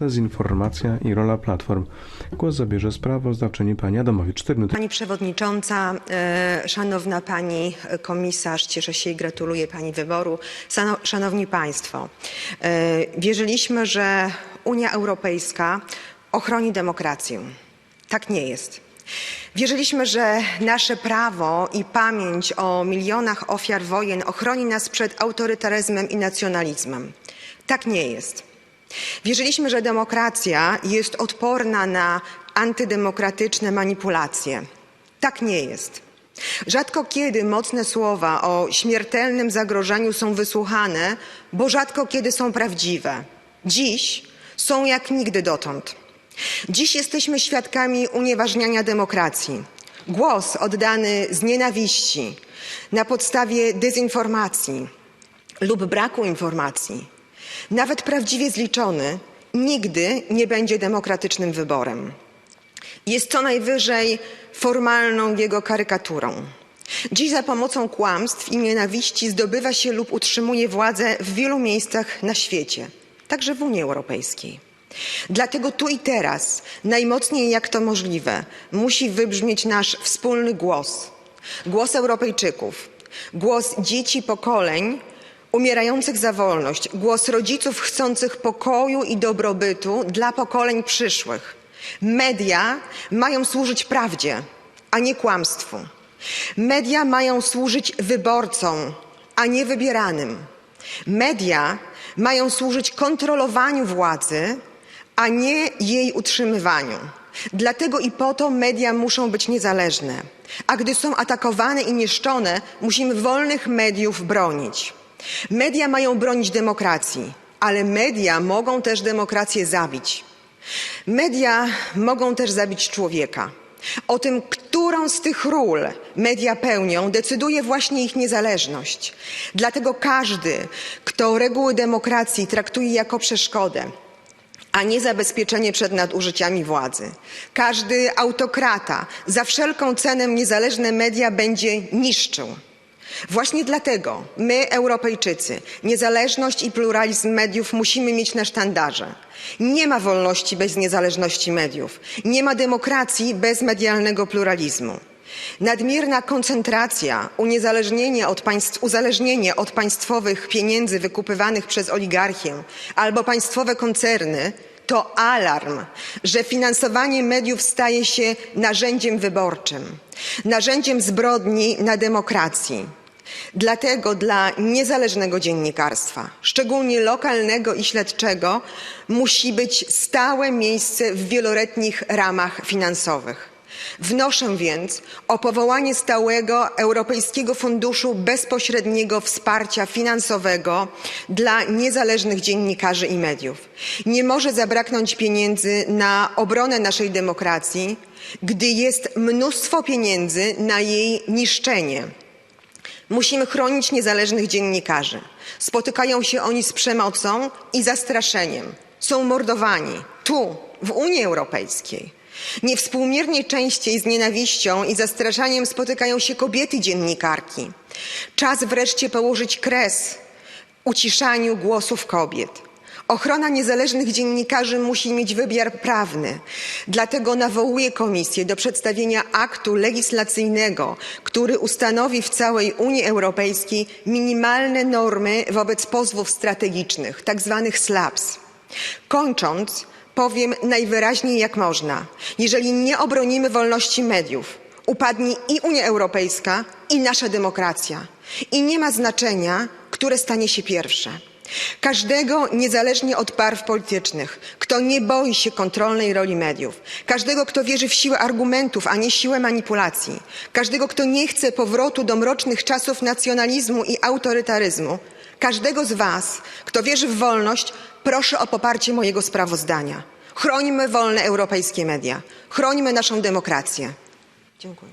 Dezinformacja i rola platform. Głos zabierze sprawozdawczyni pani Adamowicz. 4 minuty. Pani przewodnicząca, e, szanowna pani komisarz, cieszę się i gratuluję pani wyboru. Szanowni państwo, e, wierzyliśmy, że Unia Europejska ochroni demokrację. Tak nie jest. Wierzyliśmy, że nasze prawo i pamięć o milionach ofiar wojen ochroni nas przed autorytaryzmem i nacjonalizmem. Tak nie jest. Wierzyliśmy, że demokracja jest odporna na antydemokratyczne manipulacje. Tak nie jest. Rzadko kiedy mocne słowa o śmiertelnym zagrożeniu są wysłuchane, bo rzadko kiedy są prawdziwe. Dziś są jak nigdy dotąd. Dziś jesteśmy świadkami unieważniania demokracji. Głos oddany z nienawiści, na podstawie dezinformacji lub braku informacji, nawet prawdziwie zliczony, nigdy nie będzie demokratycznym wyborem. Jest co najwyżej formalną jego karykaturą. Dziś za pomocą kłamstw i nienawiści zdobywa się lub utrzymuje władzę w wielu miejscach na świecie, także w Unii Europejskiej. Dlatego tu i teraz, najmocniej jak to możliwe, musi wybrzmieć nasz wspólny głos. Głos Europejczyków, głos dzieci pokoleń umierających za wolność, głos rodziców chcących pokoju i dobrobytu dla pokoleń przyszłych. Media mają służyć prawdzie, a nie kłamstwu. Media mają służyć wyborcom, a nie wybieranym. Media mają służyć kontrolowaniu władzy, a nie jej utrzymywaniu. Dlatego i po to media muszą być niezależne. A gdy są atakowane i niszczone, musimy wolnych mediów bronić. Media mają bronić demokracji, ale media mogą też demokrację zabić. Media mogą też zabić człowieka. O tym, którą z tych ról media pełnią, decyduje właśnie ich niezależność. Dlatego każdy, kto reguły demokracji traktuje jako przeszkodę, a nie zabezpieczenie przed nadużyciami władzy. Każdy autokrata za wszelką cenę niezależne media będzie niszczył. Właśnie dlatego my, Europejczycy, niezależność i pluralizm mediów musimy mieć na sztandarze. Nie ma wolności bez niezależności mediów. Nie ma demokracji bez medialnego pluralizmu. Nadmierna koncentracja, uniezależnienie od państw, uzależnienie od państwowych pieniędzy wykupywanych przez oligarchię albo państwowe koncerny to alarm, że finansowanie mediów staje się narzędziem wyborczym, narzędziem zbrodni na demokracji. Dlatego dla niezależnego dziennikarstwa, szczególnie lokalnego i śledczego, musi być stałe miejsce w wieloletnich ramach finansowych. Wnoszę więc o powołanie stałego Europejskiego Funduszu Bezpośredniego Wsparcia Finansowego dla niezależnych dziennikarzy i mediów. Nie może zabraknąć pieniędzy na obronę naszej demokracji, gdy jest mnóstwo pieniędzy na jej niszczenie. Musimy chronić niezależnych dziennikarzy. Spotykają się oni z przemocą i zastraszeniem. Są mordowani tu, w Unii Europejskiej. Niewspółmiernie częściej z nienawiścią i zastraszaniem spotykają się kobiety dziennikarki. Czas wreszcie położyć kres uciszaniu głosów kobiet. Ochrona niezależnych dziennikarzy musi mieć wymiar prawny. Dlatego nawołuję Komisję do przedstawienia aktu legislacyjnego, który ustanowi w całej Unii Europejskiej minimalne normy wobec pozwów strategicznych, tak zwanych SLAPS. Kończąc, powiem najwyraźniej jak można. Jeżeli nie obronimy wolności mediów, upadnie i Unia Europejska, i nasza demokracja. I nie ma znaczenia, które stanie się pierwsze. Każdego, niezależnie od barw politycznych, kto nie boi się kontrolnej roli mediów, każdego, kto wierzy w siłę argumentów, a nie siłę manipulacji, każdego, kto nie chce powrotu do mrocznych czasów nacjonalizmu i autorytaryzmu, każdego z Was, kto wierzy w wolność, proszę o poparcie mojego sprawozdania. Chrońmy wolne europejskie media. Chrońmy naszą demokrację. Dziękuję.